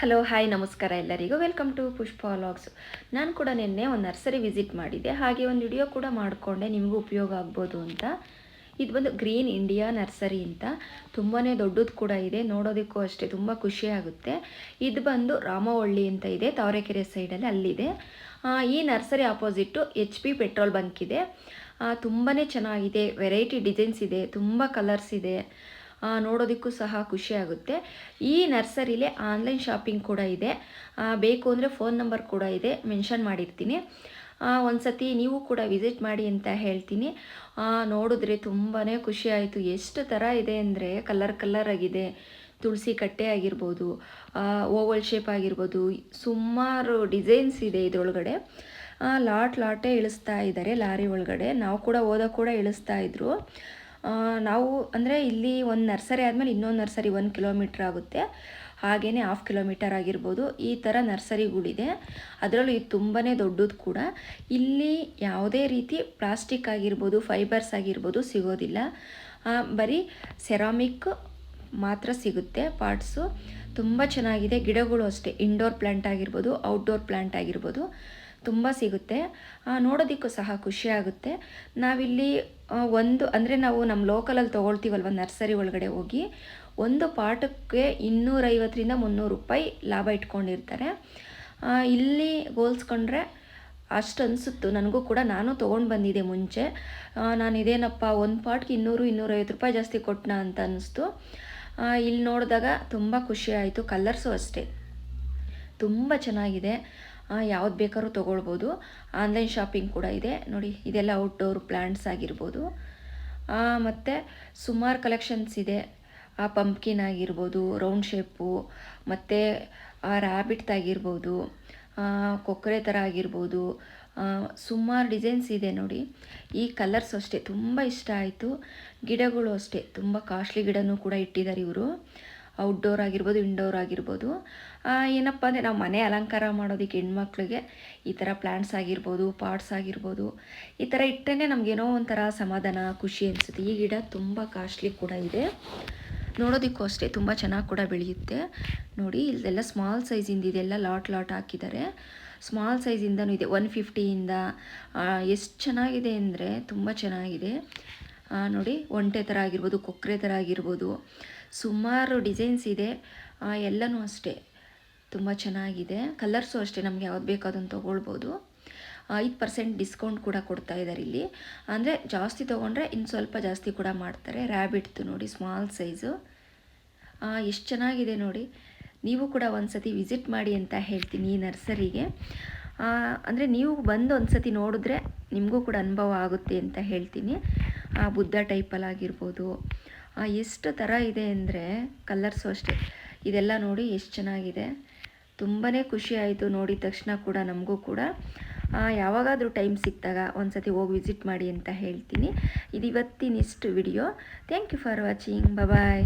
Hello hi ನಮಸ್ಕಾರ ಎಲ್ಲರಿಗೂ. Welcome to Pushpa vlogs ನಾನು ಕೂಡ ನಿನ್ನೆ ಒಂದು ನರ್ಸರಿ ವಿಸಿಟ್ ಮಾಡಿದ್ದೆ. ಹಾಗೆ ಒಂದು ವಿಡಿಯೋ ಕೂಡ ಮಾಡಿಕೊಂಡೆ. ನಿಮಗೂ ಉಪಯೋಗ ಆಗ್ಬೋದು ಅಂತ. ಇದು ಬಂದು ಗ್ರೀನ್ ಇಂಡಿಯಾ ನರ್ಸರಿ ಅಂತ. ತುಂಬಾ ದೊಡ್ಡದು ಕೂಡ ಇದೆ. ನೋಡೋದಕ್ಕೂ ಅಷ್ಟೇ ತುಂಬ ಖುಷಿಯಾಗುತ್ತೆ ಇದು ಬಂದು ರಾಮವಳ್ಳಿ ಅಂತ ಇದೆ. ತಾವರೆಕೆರೆ ಸೈಡಲ್ಲಿ ಅಲ್ಲಿದೆ. ಈ nursery opposite H P petrol bunk ಇದೆ. ತುಂಬಾ ಚೆನ್ನಾಗಿದೆ. ವೆರೈಟಿ ಡಿಸೈನ್ಸ್ ಇದೆ. ತುಂಬ ಕಲರ್ಸ್ ಇದೆ. ನೋಡೋದಕ್ಕೂ ಸಹ ಖುಷಿ ಆಗುತ್ತೆ. ಈ ನರ್ಸರಿಲೇ ಆನ್ಲೈನ್ ಶಾಪಿಂಗ್ ಕೂಡ ಇದೆ. ಬೇಕು ಅಂದರೆ ಫೋನ್ ನಂಬರ್ ಕೂಡ ಇದೆ. ಮೆನ್ಷನ್ ಮಾಡಿರ್ತೀನಿ. ಒಂದು ಸತಿ ನೀವು ಕೂಡ ವಿಸಿಟ್ ಮಾಡಿ ಅಂತ ಹೇಳ್ತೀನಿ. ನೋಡಿದ್ರೆ ತುಂಬಾ ಖುಷಿ ಆಯಿತು. ಎಷ್ಟು ಥರ ಇದೆ ಅಂದರೆ ಕಲರ್ ಕಲರ್ ಆಗಿದೆ. ತುಳಸಿ ಕಟ್ಟೆ ಆಗಿರ್ಬೋದು ಓವಲ್ ಶೇಪ್ ಆಗಿರ್ಬೋದು, ಸುಮಾರು ಡಿಸೈನ್ಸ್ ಇದೆ ಇದರೊಳಗಡೆ. ಲಾಟ್ ಲಾಟೇ ಇಳಿಸ್ತಾ ಇದ್ದಾರೆ ಲಾರಿ ಒಳಗಡೆ. ನಾವು ಕೂಡ ಹೋದಾಗ ಕೂಡ ಇಳಿಸ್ತಾ ಇದ್ರು. ನಾವು ಅಂದರೆ ಇಲ್ಲಿ ಒಂದು ನರ್ಸರಿ ಆದಮೇಲೆ ಇನ್ನೊಂದು ನರ್ಸರಿ ಒಂದು ಕಿಲೋಮೀಟ್ರ್ ಆಗುತ್ತೆ. ಹಾಗೆಯೇ ಹಾಫ್ ಕಿಲೋಮೀಟರ್ ಆಗಿರ್ಬೋದು. ಈ ಥರ ನರ್ಸರಿಗಳಿದೆ ಅದರಲ್ಲೂ ಇದು ತುಂಬಾ ದೊಡ್ಡದು ಕೂಡ. ಇಲ್ಲಿ ಯಾವುದೇ ರೀತಿ ಪ್ಲಾಸ್ಟಿಕ್ ಆಗಿರ್ಬೋದು, ಫೈಬರ್ಸ್ ಆಗಿರ್ಬೋದು ಸಿಗೋದಿಲ್ಲ. ಬರೀ ಸೆರಾಮಿಕ್ ಮಾತ್ರ ಸಿಗುತ್ತೆ ಪಾರ್ಟ್ಸು. ತುಂಬ ಚೆನ್ನಾಗಿದೆ. ಗಿಡಗಳು ಅಷ್ಟೇ. ಇಂಡೋರ್ ಪ್ಲ್ಯಾಂಟ್ ಆಗಿರ್ಬೋದು ಔಟ್ಡೋರ್ ಪ್ಲ್ಯಾಂಟ್ ಆಗಿರ್ಬೋದು. ತುಂಬ ಸಿಗುತ್ತೆ. ನೋಡೋದಕ್ಕೂ ಸಹ ಖುಷಿ ಆಗುತ್ತೆ. ನಾವಿಲ್ಲಿ ಒಂದು, ಅಂದರೆ ನಾವು ನಮ್ಮ ಲೋಕಲಲ್ಲಿ ತೊಗೊಳ್ತೀವಲ್ವ ನರ್ಸರಿ ಒಳಗಡೆ ಹೋಗಿ, ಒಂದು ಪಾಠಕ್ಕೆ ಇನ್ನೂರೈವತ್ತರಿಂದ ಮುನ್ನೂರು ರೂಪಾಯಿ ಲಾಭ ಇಟ್ಕೊಂಡಿರ್ತಾರೆ. ಇಲ್ಲಿ ಹೋಲ್ಸ್ಕೊಂಡ್ರೆ ಅಷ್ಟು ಅನಿಸುತ್ತು. ನನಗೂ ಕೂಡ ನಾನು ತೊಗೊಂಡು ಬಂದಿದ್ದೆ ಮುಂಚೆ. ನಾನು ಇದೇನಪ್ಪ, ಒಂದು ಪಾಟ್ಗೆ ಇನ್ನೂರು, ಇನ್ನೂರೈವತ್ತು ರೂಪಾಯಿ ಜಾಸ್ತಿ ಕೊಟ್ಟನ ಅಂತ ಅನ್ನಿಸ್ತು ಇಲ್ಲಿ ನೋಡಿದಾಗ ತುಂಬ ಖುಷಿ ಆಯಿತು. ಕಲರ್ಸು ಅಷ್ಟೇ. ತುಂಬ ಚೆನ್ನಾಗಿದೆ. ಯಾವ್ದು ಬೇಕಾದ್ರೂ ತೊಗೊಳ್ಬೋದು. ಆನ್ಲೈನ್ ಶಾಪಿಂಗ್ ಕೂಡ ಇದೆ. ನೋಡಿ, ಇದೆಲ್ಲ ಔಟ್ಡೋರ್ ಪ್ಲ್ಯಾಂಟ್ಸ್ ಆಗಿರ್ಬೋದು. ಮತ್ತು ಸುಮಾರು ಕಲೆಕ್ಷನ್ಸ್ ಇದೆ. ಆ ಪಂಪ್ಕಿನ್ ಆಗಿರ್ಬೋದು ರೌಂಡ್ ಶೇಪು ಮತ್ತು ಆ ರ್ಯಾಬಿಟ್ದಾಗಿರ್ಬೋದು ಕೊಕ್ಕರೆ ಥರ ಆಗಿರ್ಬೋದು ಸುಮಾರು ಡಿಸೈನ್ಸ್ ಇದೆ ನೋಡಿ. ಈ ಕಲರ್ಸ್ ಅಷ್ಟೇ, ತುಂಬ ಇಷ್ಟ ಆಯಿತು. ಗಿಡಗಳು ಅಷ್ಟೇ, ತುಂಬ ಕಾಸ್ಟ್ಲಿ ಗಿಡನೂ ಕೂಡ ಇಟ್ಟಿದ್ದಾರೆ ಇವರು. ಔಟ್ಡೋರ್ ಆಗಿರ್ಬೋದು ಇಂಡೋರ್ ಆಗಿರ್ಬೋದು. ಏನಪ್ಪ ಅಂದರೆ ನಾವು ಮನೆ ಅಲಂಕಾರ ಮಾಡೋದಕ್ಕೆ ಹೆಣ್ಮಕ್ಳಿಗೆ ಈ ಥರ ಪ್ಲ್ಯಾಂಟ್ಸ್ ಆಗಿರ್ಬೋದು ಪಾಟ್ಸ್ ಆಗಿರ್ಬೋದು, ಈ ಥರ ಇಟ್ಟೇ ನಮಗೇನೋ ಒಂಥರ ಸಮಾಧಾನ, ಖುಷಿ ಅನಿಸುತ್ತೆ. ಈ ಗಿಡ ತುಂಬ ಕಾಸ್ಟ್ಲಿ ಕೂಡ ಇದೆ. ನೋಡೋದಕ್ಕೂ ಅಷ್ಟೇ ತುಂಬ ಚೆನ್ನಾಗಿ ಕೂಡ ಬೆಳೆಯುತ್ತೆ. ನೋಡಿ ಇಲ್ಲೆಲ್ಲ ಸ್ಮಾಲ್ ಸೈಜಿಂದ ಇದೆಲ್ಲ ಲಾಟ್ ಲಾಟ್ ಹಾಕಿದ್ದಾರೆ. ಸ್ಮಾಲ್ ಸೈಜಿಂದನೂ ಇದೆ. ಒನ್ ಫಿಫ್ಟಿಯಿಂದ ಎಷ್ಟು ಚೆನ್ನಾಗಿದೆ ಅಂದರೆ ತುಂಬ ಚೆನ್ನಾಗಿದೆ. ನೋಡಿ, ಒಂಟೆ ಥರ ಆಗಿರ್ಬೋದು ಕೊಕ್ಕರೆ ಥರ ಆಗಿರ್ಬೋದು. ಸುಮಾರು ಡಿಸೈನ್ಸ್ ಇದೆ. ಎಲ್ಲನೂ ಅಷ್ಟೇ. ತುಂಬ ಚೆನ್ನಾಗಿದೆ. ಕಲರ್ಸು ಅಷ್ಟೇ ನಮಗೆ ಯಾವ್ದು ಬೇಕೋ ಅದನ್ನು ತೊಗೊಳ್ಬೋದು ಐದು ಪರ್ಸೆಂಟ್ ಡಿಸ್ಕೌಂಟ್ ಕೂಡ ಕೊಡ್ತಾ ಇದ್ದಾರೆ ಇಲ್ಲಿ. ಅಂದರೆ ಜಾಸ್ತಿ ತೊಗೊಂಡ್ರೆ ಇನ್ನು ಸ್ವಲ್ಪ ಜಾಸ್ತಿ ಕೂಡ ಮಾಡ್ತಾರೆ. ರ್ಯಾಬಿಟ್ದು ನೋಡಿ ಸ್ಮಾಲ್ ಸೈಜು ಎಷ್ಟು ಚೆನ್ನಾಗಿದೆ ನೋಡಿ. ನೀವು ಕೂಡ ಒಂದು ಸತಿ ವಿಸಿಟ್ ಮಾಡಿ ಅಂತ ಹೇಳ್ತೀನಿ ಈ ನರ್ಸರಿಗೆ. ಅಂದರೆ ನೀವು ಬಂದು ಒಂದು ಸತಿ ನೋಡಿದ್ರೆ ನಿಮಗೂ ಕೂಡ ಅನುಭವ ಆಗುತ್ತೆ ಅಂತ ಹೇಳ್ತೀನಿ. ಬುದ್ಧ ಟೈಪಲ್ಲಾಗಿರ್ಬೋದು ಎಷ್ಟು ಥರ ಇದೆ ಅಂದರೆ ಕಲರ್ಸು ಅಷ್ಟೇ. ಇದೆಲ್ಲ ನೋಡಿ ಎಷ್ಟು ಚೆನ್ನಾಗಿದೆ. ತುಂಬಾ ಖುಷಿ ಆಯಿತು ನೋಡಿದ ತಕ್ಷಣ ಕೂಡ ನಮಗೂ ಕೂಡ. ಯಾವಾಗಾದರೂ ಟೈಮ್ ಸಿಕ್ಕಿದಾಗ ಒಂದು ಸತಿ ಹೋಗಿ ವಿಸಿಟ್ ಮಾಡಿ ಅಂತ ಹೇಳ್ತೀನಿ. ಇದು ಇವತ್ತಿನಿಷ್ಟು video thank you for watching bye